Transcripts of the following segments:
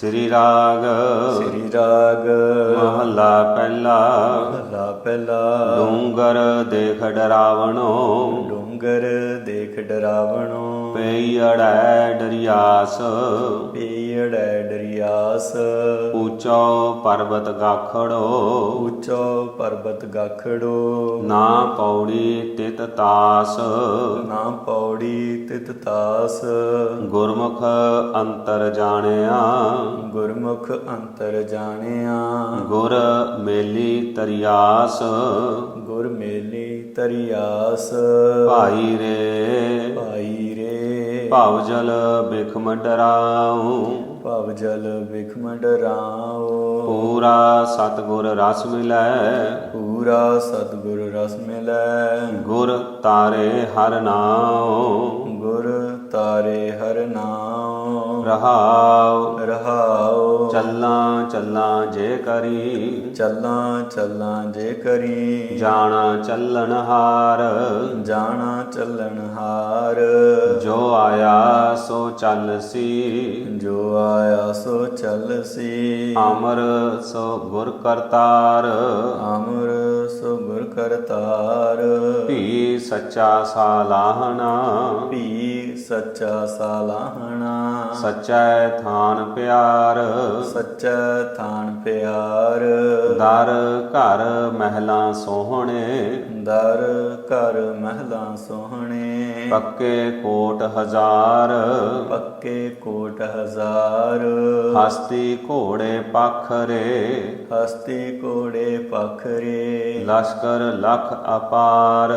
ਸ੍ਰੀ ਰਾਗ। ਸ੍ਰੀ ਰਾਗ। ਮਹੱਲਾ ਪਹਿਲਾ। ਮਹਲਾ ਪਹਿਲਾ। ਡੂੰਗਰ ਦੇਖ ਡਰਾਵਣੋ। ਡੂੰਗਰ ਦੇਖ ਡਰਾਵਣੋ। ਪਈ ਅੜੈ ਡਰਿਆਸ। ਪੀੜੈ ਡਰਿਆਸ। ਉੱਚੋ ਪਰਬਤ ਗਾਖੜੋ। ਉੱਚੋ ਪਰਬਤ ਗਾਖੜੋ। ਨਾ ਪੌੜੀ ਤਿਤ ਤਾਸ। ਨਾ ਪੌੜੀ ਤਿਤ ਤਾਸ। ਗੁਰਮੁਖ ਅੰਤਰ ਜਾਣਿਆ। ਗੁਰਮੁਖ ਅੰਤਰ ਜਾਣਿਆ। ਗੁਰ ਮੇਲੀ ਤਰਿਆਸ। ਗੁਰ ਮੇਲੀ ਤਰਿਆਸ। ਭਾਈ ਰੇ। ਭਾਈ ਰੇ। ਭਵ ਜਲ ਬਿਖਮ ਡਰਾਉ। ਭਵ ਜਲ ਵਿਖਮ ਡਰਾਓ ਪੂਰਾ ਸਤਗੁਰ ਰਸ ਮਿਲੈ। ਪੂਰਾ ਸਤਿਗੁਰ ਰਸ ਮਿਲੈ। ਗੁਰ ਤਾਰੇ ਹਰ ਨਾਉ। ਗੁਰ ਤਾਰੇ ਹਰ ਨਾਮ। ਰਹਾਉ। ਰਹਾਉ। ਚੱਲਾਂ ਚੱਲਾਂ ਜੇ ਕਰੀ। ਚੱਲਾਂ ਚੱਲਾਂ ਜੇ ਕਰੀ। ਜਾਣਾ ਚੱਲਣ ਹਾਰ। ਜਾਣਾ ਚੱਲਣ ਹਾਰ। ਜੋ ਆਇਆ ਸੋ ਚੱਲ ਸੀ। ਜੋ ਆਇਆ ਸੋ ਚੱਲ ਸੀ। ਅਮਰ ਸੋ ਗੁਰ ਕਰਤਾਰ। ਅਮਰ ਸੋ ਗੁਰ ਕਰਤਾਰ ਭੀ ਸੱਚਾ ਸਾਲਾਹਣਾ ਭੀ ਸੱਚਾ ਸਾਲਾਹਣਾ ਸੱਚੈ ਥਾਨ ਪਿਆਰ। ਸੱਚਾ ਥਾਨ ਪਿਆਰ। ਦਰ ਘਰ ਮਹਿਲਾਂ ਸੋਹਣੇ। ਦਰ ਘਰ ਮਹਿਲਾ ਸੋਹਣੇ। ਪੱਕੇ ਕੋਟ ਹਜ਼ਾਰ। ਪੱਕੇ ਕੋਟ ਹਜ਼ਾਰ। ਹਸਤੀ ਘੋੜੇ ਪਖਰੇ। ਹਸਤੀ ਕੋੜੇ ਪਖਰੇ। ਲਸ਼ਕਰ ਲਖ ਅਪਾਰ।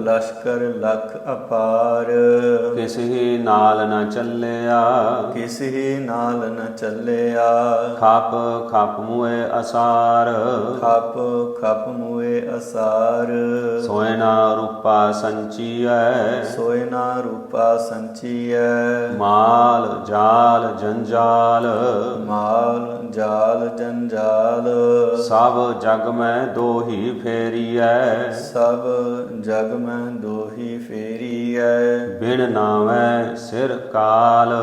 ਲਸ਼ਕਰ ਲਖ ਅਪਾਰ। ਕਿਸੇ ਨਾਲ ਨ ਚੱਲਿਆ। ਕਿਸੇ ਨਾਲ ਨ ਚੱਲਿਆ। ਖਪ ਖਪ ਮੂਏ ਅਸਾਰ। ਖਪ ਖਪ ਮੂਏ ਅਸਾਰ। ਸੋਇਨਾ ਰੂਪਾ ਸੰਚੀਐ। ਸੋਇਨਾ ਰੂਪਾ ਸੰਚੀਐ। ਮਾਲ ਜਾਲ ਜੰਜਾਲ। ਮਾਲ ਜਾਲ ਜੰਜਾਲ। ਸਭ ਜਗ ਮੈਂ ਦੋਹੀ ਫੇਰੀਐ। ਸਭ ਜਗ ਮੈਂ ਦੋਹੀ ਫੇਰੀਐ। ਬਿਨ ਨਾਵੈ ਸਿਰ ਕਾਲ।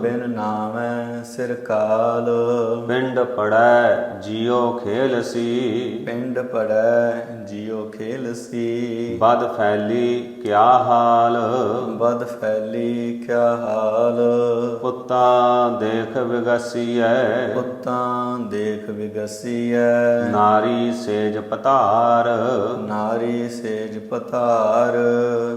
ਬਿਨ ਨਾਮੈ ਸਿਰ ਕਾਲ। ਪਿੰਡ ਪੜੈ ਜਿਉ ਖੇਲ ਸੀ। ਪਿੰਡ ਪੜੈ ਜਿਉ ਖੇਲ ਸੀ। ਬਦ ਫੈਲੀ ਕਿਆ ਹਾਲ। ਬਦ ਫੈਲੀ ਕਿਆ ਹਾਲ। ਪੁੱਤਾ ਦੇਖ ਵਿਗਸੀਐ। ਪੁੱਤਾਂ ਦੇਖ ਵਿਗਸੀਐ। ਨਾਰੀ ਸੇਜ ਪਤਾਰ। ਨਾਰੀ ਸੇਜ ਪਤਾਰ।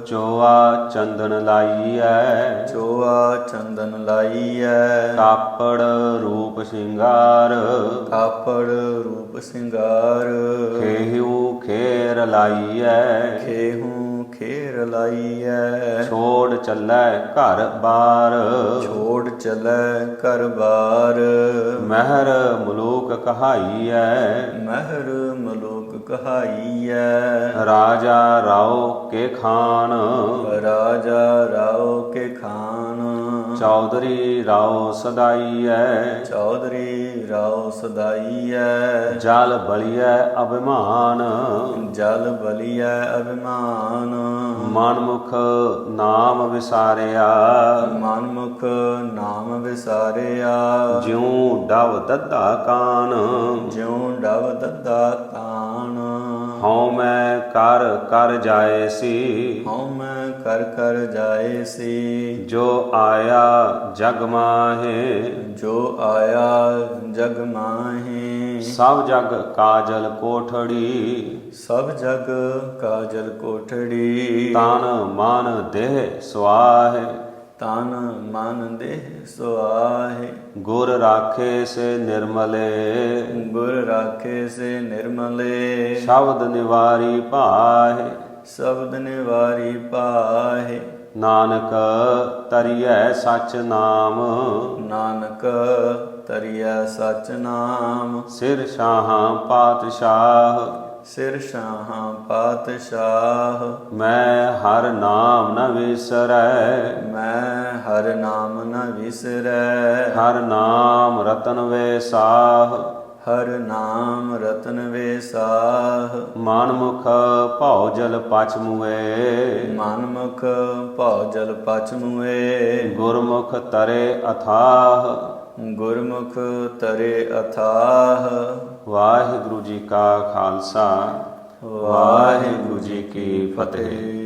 ਚੋਆ ਚੰਦਨ ਲਾਈਐ। ਚੋਆ ਚੰਦਨ ਲਾਈਐ। ਕਾਪੜ ਰੂਪ ਸ਼ਿੰਗਾਰ। ਕਾਪੜ ਰੂਪ ਸਿੰਗਾਰ। ਖੇਹੂ ਖੇਰ ਲਾਈਐ। ਖੇਹੂ ਖੇਰ ਲਾਈਐ। ਛੋੜ ਚੱਲੈ ਘਰ ਬਾਰ। ਛੋੜ ਚਲੈ ਘਰ ਬਾਰ। ਮਹਿਰ ਮਲੂਕ ਕਹਾਈਐ। ਮਹਿਰ ਮਲੋਕ ਕਹਾਈਐ। ਰਾਜਾ ਰਾਓ ਕੇ ਖਾਨ। ਰਾਜਾ ਰਾਓ ਕੇ ਖਾਨ। ਚੌਧਰੀ ਰਾਓ ਸਦਾਈਐ। ਚੌਧਰੀ ਰਾਓ ਸਦਾਈਐ। ਜਲ ਬਲੀਐ ਅਭਿਮਾਨ। ਜਲ ਬਲੀਐ ਅਭਿਮਾਨ। ਮਨਮੁਖ ਨਾਮ ਵਿਸਾਰਿਆ। ਨਾਮ ਵਿਸਾਰਿਆ ਜਿਉ ਡਵ ਦੱਦਾ ਕਾਨ। ਜਿਉ ਡਵ ਦੱਦਾ ਕਾਨ। ਹਉ ਮੈਂ ਕਰ ਕਰ ਜਾਏ ਸੀ। ਹਉ ਮੈਂ ਕਰ ਕਰ ਜਾਏ ਸੀ। ਜੋ ਆਇਆ ਜਗ ਮਾਹੇ। ਜੋ ਆਇਆ ਜਗ ਮਾਹੀ। ਸਭ ਜਗ ਕਾਜਲ ਕੋਠੜੀ। ਸਭ ਜਗ ਕਾਜਲ ਕੋਠੜੀ। ਤਨ ਮਨ ਦੇਹ ਸਵਾਹਿ ਤਨ ਮਨ ਦੇਹ ਸੁਆਹੇ। ਗੁਰ ਰਾਖੇ ਸੇ ਨਿਰਮਲੇ। ਗੁਰ ਰਾਖੇ ਸੇ ਨਿਰਮਲੇ। ਸ਼ਬਦ ਨਿਵਾਰੀ ਭਾਹੇ। ਸ਼ਬਦ ਨਿਵਾਰੀ ਪਾਹੇ ਨਾਨਕ ਤਰੀਐ ਸਚ ਨਾਮ। ਨਾਨਕ ਤਰੀਆ ਸਚ ਨਾਮ। ਸਿਰ ਸ਼ਾਹਾਂ ਪਾਤਸ਼ਾਹ। ਸਿਰ ਸ਼ਾਹਾਂ ਪਾਤਸ਼ਾਹ। ਮੈਂ ਹਰ ਨਾਮ ਨ ਵਿਸਰੈ। ਮੈਂ ਹਰ ਨਾਮ ਨ ਵਿਸਰੈ। ਹਰ ਨਾਮ ਰਤਨ ਵੇ ਸਾਹ। ਹਰ ਨਾਮ ਰਤਨ ਵੇਸਾਹ ਮਨ ਮੁਖ ਭਉ ਜਲ ਪਚ ਮੁਏ। ਮਨ ਮੁਖ ਭਉ ਜਲ ਪਚ ਮੁਏ। ਗੁਰਮੁਖ ਤਰੇ ਅਥਾਹ। ਗੁਰਮੁਖ ਤਰੇ ਅਥਾਹ। ਵਾਹਿਗੁਰੂ ਜੀ ਕਾ ਖਾਲਸਾ। ਵਾਹਿਗੁਰੂ ਜੀ ਕੀ ਫਤਿਹ।